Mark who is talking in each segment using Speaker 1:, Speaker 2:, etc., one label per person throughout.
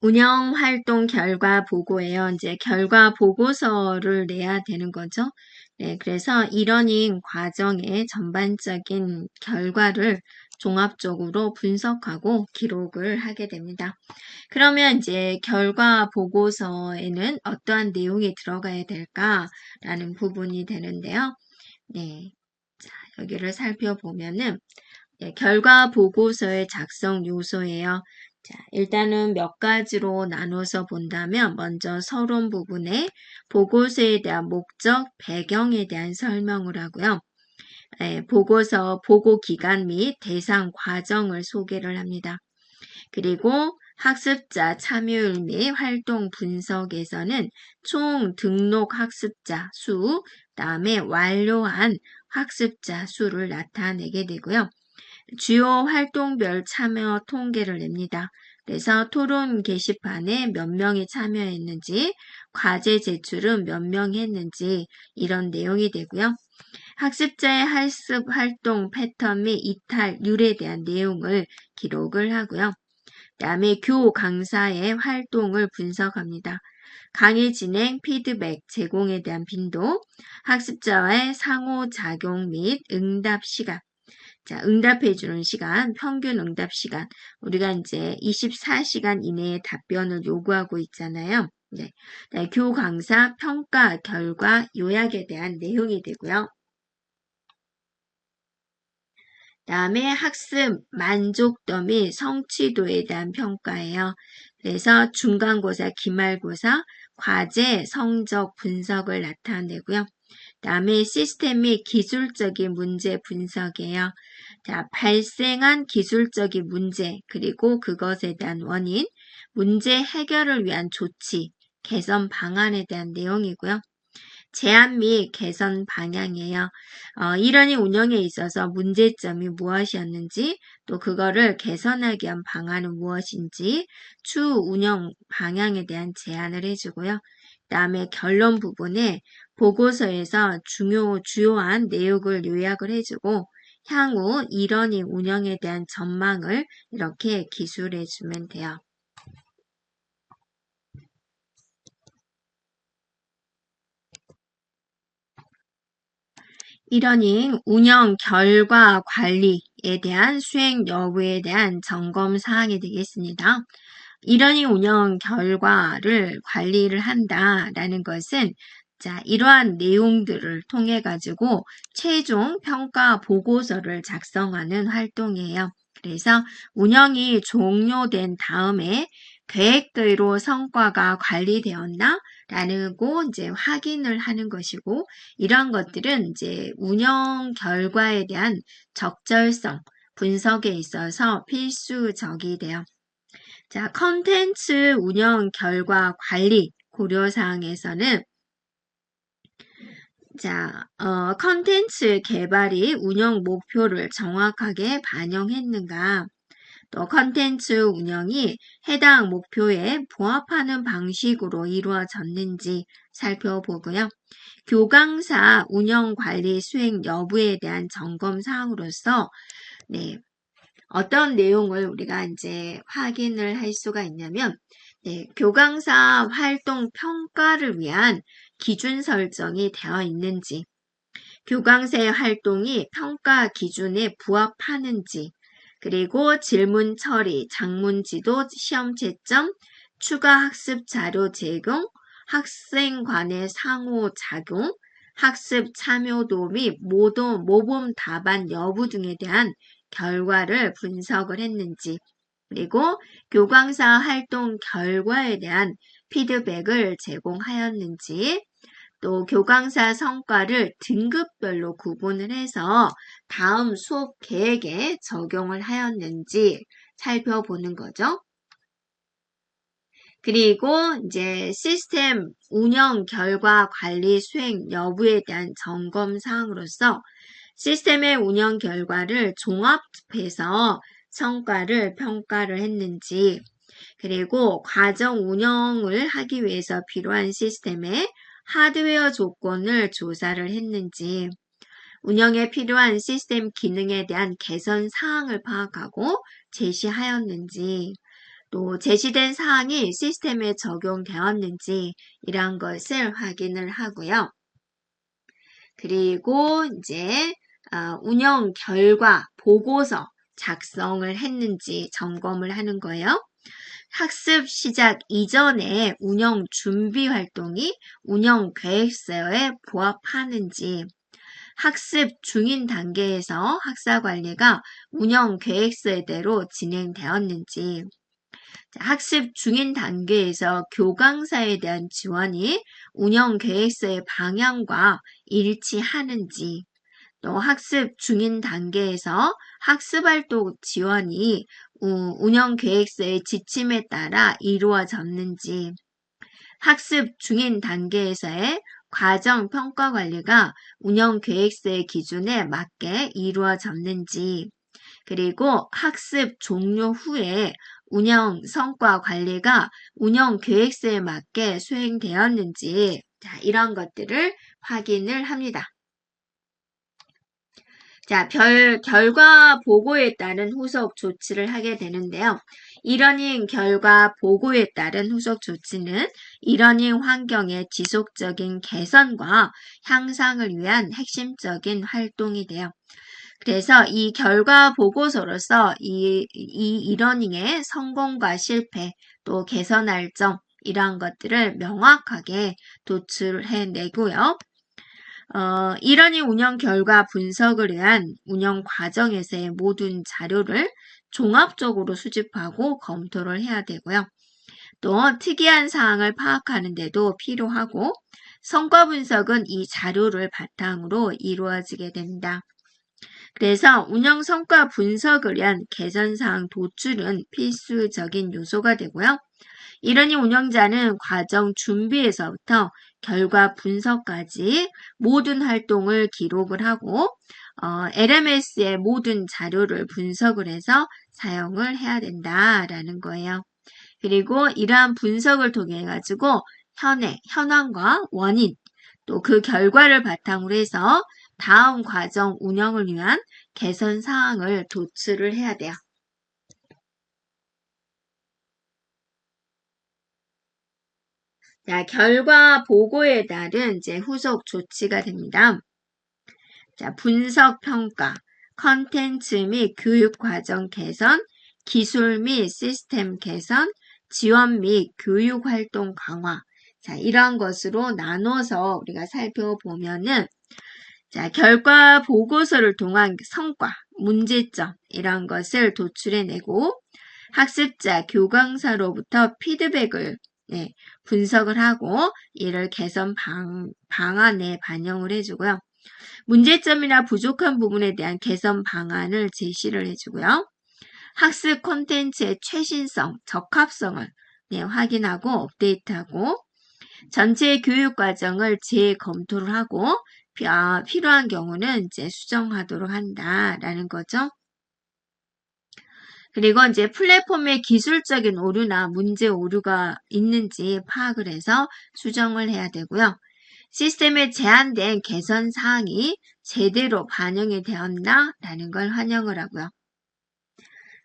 Speaker 1: 운영 활동 결과 보고예요. 이제 결과 보고서를 내야 되는 거죠. 네, 그래서 이러닝 과정의 전반적인 결과를 종합적으로 분석하고 기록을 하게 됩니다. 그러면 이제 결과 보고서에는 어떠한 내용이 들어가야 될까라는 부분이 되는데요. 네. 자, 여기를 살펴보면은 네, 결과 보고서의 작성 요소예요. 자, 일단은 몇 가지로 나눠서 본다면 먼저 서론 부분에 보고서에 대한 목적, 배경에 대한 설명을 하고요. 예, 보고서 보고 기간 및 대상 과정을 소개를 합니다. 그리고 학습자 참여율 및 활동 분석에서는 총 등록 학습자 수, 다음에 완료한 학습자 수를 나타내게 되고요. 주요 활동별 참여 통계를 냅니다. 그래서 토론 게시판에 몇 명이 참여했는지, 과제 제출은 몇 명이 했는지 이런 내용이 되고요. 학습자의 학습 활동 패턴 및 이탈률에 대한 내용을 기록을 하고요. 다음에 교 강사의 활동을 분석합니다. 강의 진행, 피드백, 제공에 대한 빈도, 학습자와의 상호작용 및 응답 시간, 자, 응답해 주는 시간, 평균 응답 시간. 우리가 이제 24시간 이내에 답변을 요구하고 있잖아요. 네. 네, 교 강사 평가 결과 요약에 대한 내용이 되고요. 다음에 학습 만족도 및 성취도에 대한 평가예요. 그래서 중간고사, 기말고사, 과제, 성적 분석을 나타내고요. 다음에 시스템 및 기술적인 문제 분석이에요. 자, 발생한 기술적인 문제, 그리고 그것에 대한 원인, 문제 해결을 위한 조치, 개선 방안에 대한 내용이고요. 제한 및 개선 방향이에요. 어, 이러니 운영에 있어서 문제점이 무엇이었는지, 또 그거를 개선하기 위한 방안은 무엇인지, 추 운영 방향에 대한 제안을 해주고요. 그 다음에 결론 부분에 보고서에서 중요, 주요한 내용을 요약을 해주고, 향후 이러닝 운영에 대한 전망을 이렇게 기술해 주면 돼요. 이러닝 운영 결과 관리에 대한 수행 여부에 대한 점검 사항이 되겠습니다. 이러닝 운영 결과를 관리를 한다라는 것은 자, 이러한 내용들을 통해 가지고 최종 평가 보고서를 작성하는 활동이에요. 그래서 운영이 종료된 다음에 계획대로 성과가 관리되었나? 라는 거 이제 확인을 하는 것이고, 이런 것들은 이제 운영 결과에 대한 적절성, 분석에 있어서 필수적이 돼요. 자, 컨텐츠 운영 결과 관리 고려사항에서는 자, 어, 컨텐츠 개발이 운영 목표를 정확하게 반영했는가? 또 컨텐츠 운영이 해당 목표에 부합하는 방식으로 이루어졌는지 살펴보고요. 교강사 운영 관리 수행 여부에 대한 점검 사항으로서 네, 어떤 내용을 우리가 이제 확인을 할 수가 있냐면 네, 교강사 활동 평가를 위한 기준 설정이 되어 있는지, 교강생 활동이 평가 기준에 부합하는지, 그리고 질문 처리, 장문 지도, 시험 채점, 추가 학습 자료 제공, 학생 간의 상호 작용, 학습 참여도 및 모도, 모범 답안 여부 등에 대한 결과를 분석을 했는지, 그리고 교강사 활동 결과에 대한 피드백을 제공하였는지, 또 교강사 성과를 등급별로 구분을 해서 다음 수업 계획에 적용을 하였는지 살펴보는 거죠. 그리고 이제 시스템 운영 결과 관리 수행 여부에 대한 점검 사항으로서 시스템의 운영 결과를 종합해서 성과를 평가를 했는지 그리고 과정 운영을 하기 위해서 필요한 시스템의 하드웨어 조건을 조사를 했는지, 운영에 필요한 시스템 기능에 대한 개선 사항을 파악하고 제시하였는지, 또 제시된 사항이 시스템에 적용되었는지 이런 것을 확인을 하고요. 그리고 이제 어, 운영 결과 보고서 작성을 했는지 점검을 하는 거예요. 학습 시작 이전에 운영 준비 활동이 운영 계획서에 부합하는지 학습 중인 단계에서 학사 관리가 운영 계획서대로 진행되었는지 학습 중인 단계에서 교강사에 대한 지원이 운영 계획서의 방향과 일치하는지 또 학습 중인 단계에서 학습활동 지원이 운영 계획서의 지침에 따라 이루어졌는지 학습 중인 단계에서의 과정 평가 관리가 운영 계획서의 기준에 맞게 이루어졌는지 그리고 학습 종료 후에 운영 성과 관리가 운영 계획서에 맞게 수행되었는지 자, 이런 것들을 확인을 합니다. 자, 별, 결과 보고에 따른 후속 조치를 하게 되는데요. 이러닝 결과 보고에 따른 후속 조치는 이러닝 환경의 지속적인 개선과 향상을 위한 핵심적인 활동이 돼요. 그래서 이 결과 보고서로서 이, 이 이러닝의 성공과 실패, 또 개선할 점, 이러한 것들을 명확하게 도출해내고요. 어, 이러니 운영 결과 분석을 위한 운영 과정에서의 모든 자료를 종합적으로 수집하고 검토를 해야 되고요. 또 특이한 사항을 파악하는 데도 필요하고 성과 분석은 이 자료를 바탕으로 이루어지게 됩니다. 그래서 운영 성과 분석을 위한 개선 사항 도출은 필수적인 요소가 되고요. 이러니 운영자는 과정 준비에서부터 결과 분석까지 모든 활동을 기록을 하고 어, LMS의 모든 자료를 분석을 해서 사용을 해야 된다라는 거예요. 그리고 이러한 분석을 통해 가지고 현행, 현황과 원인, 또 그 결과를 바탕으로 해서 다음 과정 운영을 위한 개선 사항을 도출을 해야 돼요. 자, 결과 보고에 따른 이제 후속 조치가 됩니다. 자, 분석 평가, 컨텐츠 및 교육 과정 개선, 기술 및 시스템 개선, 지원 및 교육 활동 강화. 자, 이런 것으로 나눠서 우리가 살펴보면은 자, 결과 보고서를 통한 성과, 문제점 이런 것을 도출해내고 학습자, 교강사로부터 피드백을 네, 분석을 하고 이를 개선 방, 방안에 반영을 해주고요. 문제점이나 부족한 부분에 대한 개선 방안을 제시를 해주고요. 학습 콘텐츠의 최신성, 적합성을 네, 확인하고 업데이트하고 전체 교육 과정을 재검토를 하고 아, 필요한 경우는 이제 수정하도록 한다라는 거죠. 그리고 이제 플랫폼의 기술적인 오류나 문제 오류가 있는지 파악을 해서 수정을 해야 되고요. 시스템에 제한된 개선 사항이 제대로 반영이 되었나? 라는 걸 환영을 하고요.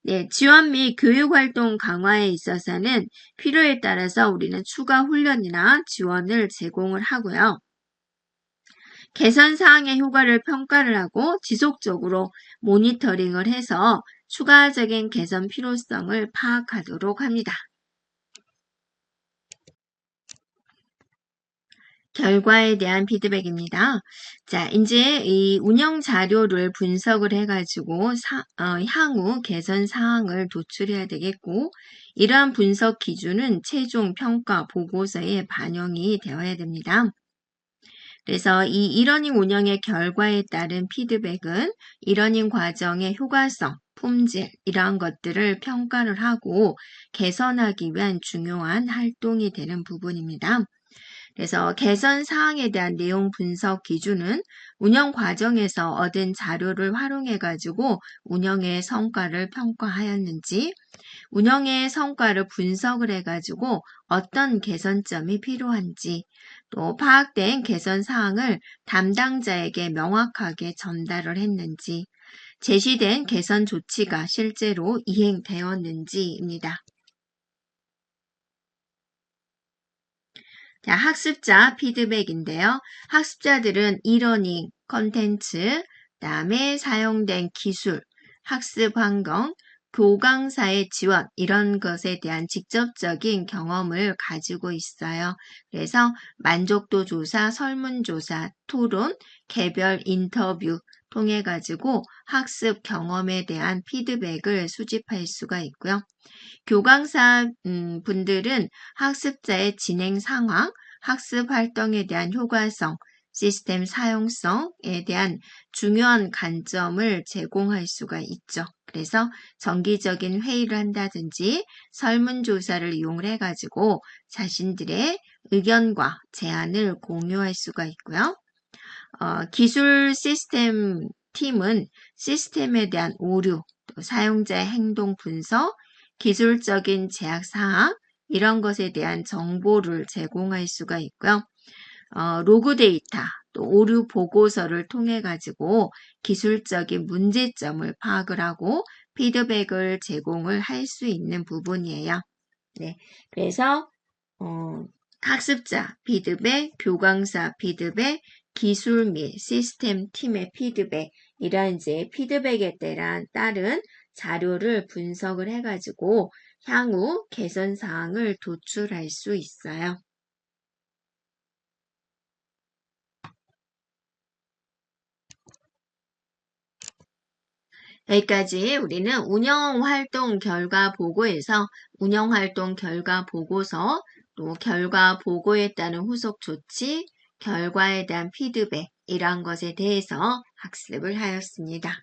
Speaker 1: 네, 지원 및 교육 활동 강화에 있어서는 필요에 따라서 우리는 추가 훈련이나 지원을 제공을 하고요. 개선 사항의 효과를 평가를 하고 지속적으로 모니터링을 해서 추가적인 개선 필요성을 파악하도록 합니다. 결과에 대한 피드백입니다. 자, 이제 이 운영 자료를 분석을 해가지고 사, 어, 향후 개선 사항을 도출해야 되겠고, 이러한 분석 기준은 최종 평가 보고서에 반영이 되어야 됩니다. 그래서 이 이러닝 운영의 결과에 따른 피드백은 이러닝 과정의 효과성, 품질 이러한 것들을 평가를 하고 개선하기 위한 중요한 활동이 되는 부분입니다. 그래서 개선 사항에 대한 내용 분석 기준은 운영 과정에서 얻은 자료를 활용해 가지고 운영의 성과를 평가하였는지 운영의 성과를 분석을 해 가지고 어떤 개선점이 필요한지 또 파악된 개선 사항을 담당자에게 명확하게 전달을 했는지, 제시된 개선 조치가 실제로 이행되었는지입니다. 자, 학습자 피드백인데요. 학습자들은 이러닝, 컨텐츠, 다음에 사용된 기술, 학습 환경, 교강사의 지원 이런 것에 대한 직접적인 경험을 가지고 있어요. 그래서 만족도 조사, 설문조사, 토론, 개별 인터뷰 통해 가지고 학습 경험에 대한 피드백을 수집할 수가 있고요. 교강사 음, 분들은 학습자의 진행 상황, 학습 활동에 대한 효과성, 시스템 사용성에 대한 중요한 관점을 제공할 수가 있죠. 그래서 정기적인 회의를 한다든지 설문조사를 이용을 해가지고 자신들의 의견과 제안을 공유할 수가 있고요. 어, 기술 시스템 팀은 시스템에 대한 오류, 또 사용자의 행동 분석, 기술적인 제약 사항, 이런 것에 대한 정보를 제공할 수가 있고요. 어, 로그 데이터, 또 오류 보고서를 통해 가지고 기술적인 문제점을 파악을 하고 피드백을 제공을 할 수 있는 부분이에요. 네. 그래서, 어, 학습자 피드백, 교강사 피드백, 기술 및 시스템 팀의 피드백, 이런 이제 피드백에 따른 자료를 분석을 해가지고 향후 개선 사항을 도출할 수 있어요. 여기까지 우리는 운영활동 결과 보고에서 운영활동 결과 보고서, 또 결과 보고에 따른 후속 조치, 결과에 대한 피드백, 이러한 것에 대해서 학습을 하였습니다.